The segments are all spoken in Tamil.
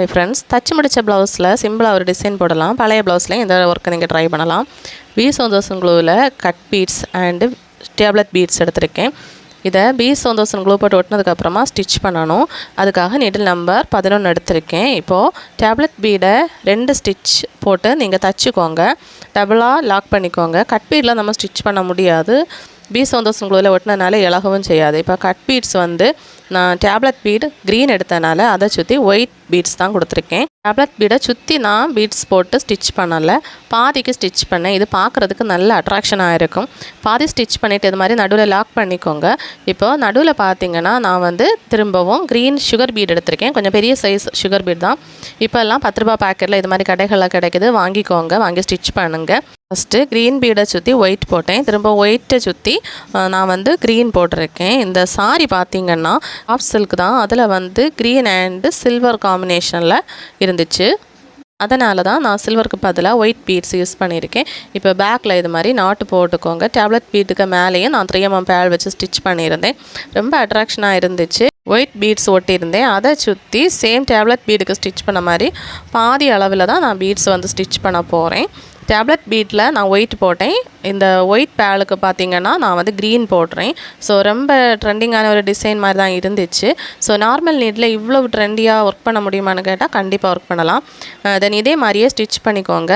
ஹை ஃப்ரெண்ட்ஸ் தச்சு முடித்த ப்ளவுஸில் சிம்பிளாக ஒரு டிசைன் போடலாம். பழைய ப்ளவுஸ்லையும் இந்த ஒர்க்கை நீங்கள் ட்ரை பண்ணலாம். பி சந்தோஷம் க்ளூவில் cut beads and tablet beads எடுத்திருக்கேன். இதை பி சந்தோஷம் க்ளூ போட்டு ஒட்டினதுக்கப்புறமா ஸ்டிச் பண்ணணும். அதுக்காக நீடில் நம்பர் பதினொன்று எடுத்திருக்கேன். இப்போது டேப்லெட் பீடை ரெண்டு ஸ்டிச் போட்டு நீங்கள் தச்சுக்கோங்க. டபுளாக லாக் பண்ணிக்கோங்க. கட் பீடில் நம்ம ஸ்டிச் பண்ண முடியாது. பி சந்தோஷம் க்ளூவில் ஒட்டினனால இலகவும் செய்யாது. இப்போ கட் பீட்ஸ் வந்து நான் டேப்லெட் பீடு க்ரீன் எடுத்தனால அதை சுற்றி ஒயிட் பீட்ஸ் தான் கொடுத்துருக்கேன். டேப்லெட் பீடை சுற்றி நான் பீட்ஸ் போட்டு ஸ்டிச் பண்ணலை. பாதிக்கு ஸ்டிச் பண்ணேன். இது பார்க்குறதுக்கு நல்ல அட்ராக்ஷனாக இருக்கும் பாதி ஸ்டிச் பண்ணிவிட்டு இது மாதிரி நடுவில் லாக் பண்ணிக்கோங்க. இப்போ நடுவில் பார்த்தீங்கன்னா நான் வந்து திரும்பவும் க்ரீன் சுகர் பீட் எடுத்திருக்கேன். கொஞ்சம் பெரிய சைஸ் சுகர் பீட் தான். இப்போல்லாம் பத்து ரூபா பேக்கெட்டில் இது மாதிரி கடைகளில் கிடைக்குது. வாங்கிக்கோங்க. வாங்கி ஸ்டிச் பண்ணுங்கள் ஃபஸ்ட்டு க்ரீன் பீடை சுற்றி ஒயிட் போட்டேன். திரும்ப ஒயிட்டை சுற்றி நான் வந்து க்ரீன் போட்டிருக்கேன். இந்த சாரி பார்த்தீங்கன்னா ஆஃப் சில்க் தான். அதில் வந்து க்ரீன் அண்டு சில்வர் காம்பினேஷனில் இருந்துச்சு. அதனால தான் நான் சில்வருக்கு பதிலாக ஒயிட் பீட்ஸ் யூஸ் பண்ணியிருக்கேன். இப்போ பேக்கில் இது மாதிரி நாட்டு போட்டுக்கோங்க. டேப்லெட் பீட்டுக்கு மேலேயும் நான் த்ரீ எம்எம் பேல் வச்சு ஸ்டிச் பண்ணியிருந்தேன். ரொம்ப அட்ராக்ஷனாக இருந்துச்சு. ஒயிட் பீட்ஸ் ஒட்டியிருந்தேன். அதை சுற்றி சேம் டேப்லெட் பீடுக்கு ஸ்டிச் பண்ண மாதிரி பாதி அளவில் தான் நான் பீட்ஸ் வந்து ஸ்டிச் பண்ண போகிறேன் டேப்லெட் பீட்டில் நான் ஒயிட் போட்டேன். இந்த ஒயிட் பேலுக்கு பார்த்தீங்கன்னா நான் வந்து க்ரீன் போடுறேன். ஸோ ரொம்ப ட்ரெண்டிங்கான ஒரு டிசைன் மாதிரி தான் இருந்துச்சு ஸோ நார்மல் நீட்டில் இவ்வளோ ட்ரெண்டியாக ஒர்க் பண்ண முடியுமான்னு கேட்டால் கண்டிப்பாக ஒர்க் பண்ணலாம். தென் இதே மாதிரியே ஸ்டிச் பண்ணிக்கோங்க.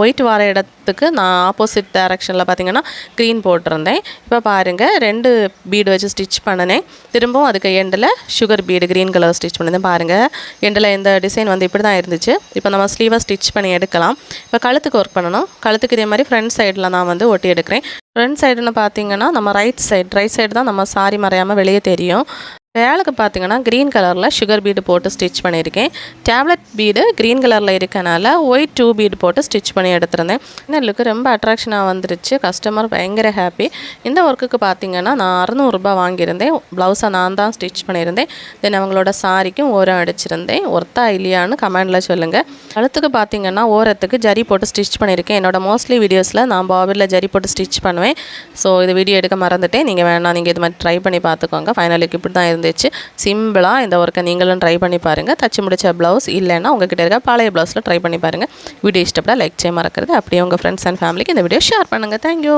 ஒயிட் வர இடத்துக்கு நான் ஆப்போசிட் டைரக்ஷனில் பார்த்தீங்கன்னா க்ரீன் போட்டிருந்தேன். இப்போ பாருங்கள் ரெண்டு பீடு வச்சு ஸ்டிச் பண்ணினேன். திரும்பவும் அதுக்கு எண்டில் sugar bead green colour stitch பண்ணியிருந்தேன் பாருங்கள் எண்டில் இந்த டிசைன் வந்து இப்படி தான் இருந்துச்சு. இப்போ நம்ம ஸ்லீவாக ஸ்டிச் பண்ணி எடுக்கலாம். இப்போ கழுத்துக்கு ஒர்க் பண்ணணும். கழுத்துக்கு இதே மாதிரி ஃப்ரண்ட் சைடில் நான் வந்து ஒட்டி எடுக்கிறேன். ஃப்ரண்ட் சைடுன்னு பார்த்தீங்கன்னா நம்ம ரைட் சைடு ரைட் சைடு தான் நம்ம சாரி மறையாமல் வெளியே தெரியும். வேலுக்கு பார்த்தீங்கன்னா க்ரீன் கலரில் சுகர் பீடு போட்டு ஸ்டிச் பண்ணியிருக்கேன். டேப்லெட் பீடு க்ரீன் கலரில் இருக்கனால ஒயிட் டூ பீடு போட்டு ஸ்டிச் பண்ணி எடுத்திருந்தேன். இந்த லுக்கு ரொம்ப அட்ராக்ஷனாக வந்துருச்சு. கஸ்டமர் பயங்கர ஹாப்பி இந்த ஒர்க்குக்கு பார்த்தீங்கன்னா நான் அறநூறுபா வாங்கியிருந்தேன். ப்ளவுஸை நான் தான் ஸ்டிச் பண்ணியிருந்தேன். தென் அவங்களோட சாரிக்கும் ஓரம் அடிச்சிருந்தேன். ஒர்த்தா இல்லையான்னு கமெண்டில் சொல்லுங்கள் கழுத்துக்கு பார்த்தீங்கன்னா ஓரத்துக்கு ஜரி போட்டு ஸ்டிச் பண்ணியிருக்கேன். என்னோட மோஸ்ட்லி வீடியோஸில் நான் பாபிளில் ஜரி போட்டு ஸ்டிச் பண்ணுவேன். ஸோ இது வீடியோ எடுக்க மறந்துட்டேன். நீங்கள் வேணாம் நீங்கள் இது மாதிரி ட்ரை பண்ணி பார்த்துக்கோங்க. ஃபைனலுக்கு இப்படி தான் இருந்துச்சு. சிம்பிளாக இந்த ஒர்க்கை நீங்களும் ட்ரை பண்ணி பாருங்கள் தச்சு முடிச்ச ப்ளவுஸ் இல்லைன்னா உங்ககிட்ட இருக்க பழைய ப்ளவுஸில் ட்ரை பண்ணி பாருங்கள் வீடியோ இஷ்டப்பட லைக் செய்ய மறக்கிறது. அப்படியே உங்கள் ஃப்ரெண்ட்ஸ் அண்ட் ஃபேமிலிக்கு இந்த வீடியோ ஷேர் பண்ணுங்கள் தேங்க்யூ